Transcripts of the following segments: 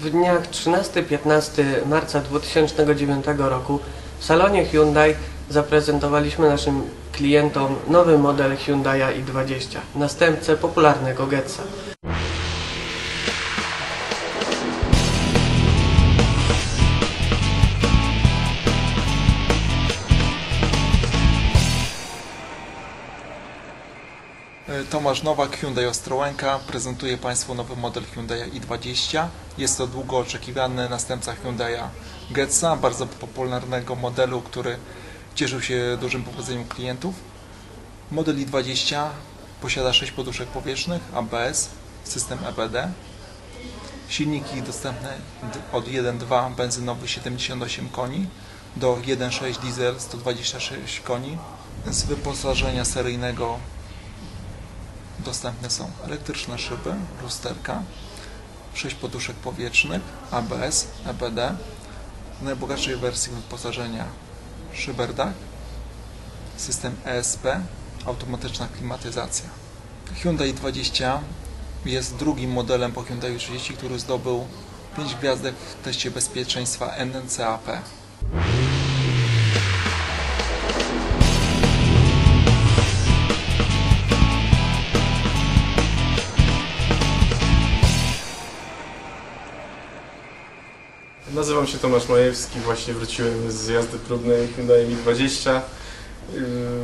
W dniach 13-15 marca 2009 roku w salonie Hyundai zaprezentowaliśmy naszym klientom nowy model Hyundai i20, następcę popularnego Getza. Tomasz Nowak, Hyundai Ostrołęka. Prezentuje Państwu nowy model Hyundai i20. Jest to długo oczekiwany następca Hyundai Getza, bardzo popularnego modelu, który cieszył się dużym powodzeniem klientów. Model i20 posiada 6 poduszek powietrznych, ABS, system EBD. Silniki dostępne od 1.2 benzynowy 78 koni do 1.6 diesel 126 koni. Z wyposażenia seryjnego Dostępne są elektryczne szyby, lusterka, 6 poduszek powietrznych, ABS, EBD, w najbogatszej wersji wyposażenia szyberdach, system ESP, automatyczna klimatyzacja. Hyundai 20 jest drugim modelem po Hyundai 30, który zdobył 5 gwiazdek w teście bezpieczeństwa NCAP. Nazywam się Tomasz Majewski, właśnie wróciłem z jazdy próbnej Hyundai Mi20. Yy,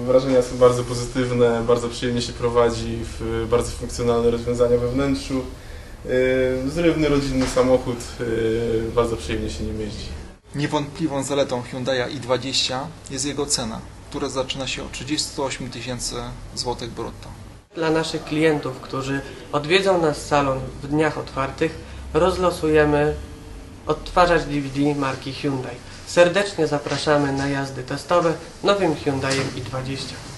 Wrażenia są bardzo pozytywne, bardzo przyjemnie się prowadzi, w bardzo funkcjonalne rozwiązania we wnętrzu. Yy, Zrywny, rodzinny samochód, yy, bardzo przyjemnie się nim jeździ. Niewątpliwą zaletą Hyundai i20 jest jego cena, która zaczyna się od 38 tysięcy złotych brutto. Dla naszych klientów, którzy odwiedzą nas salon w dniach otwartych, rozlosujemy odtwarzacz DVD marki Hyundai. Serdecznie zapraszamy na jazdy testowe nowym Hyundai i20.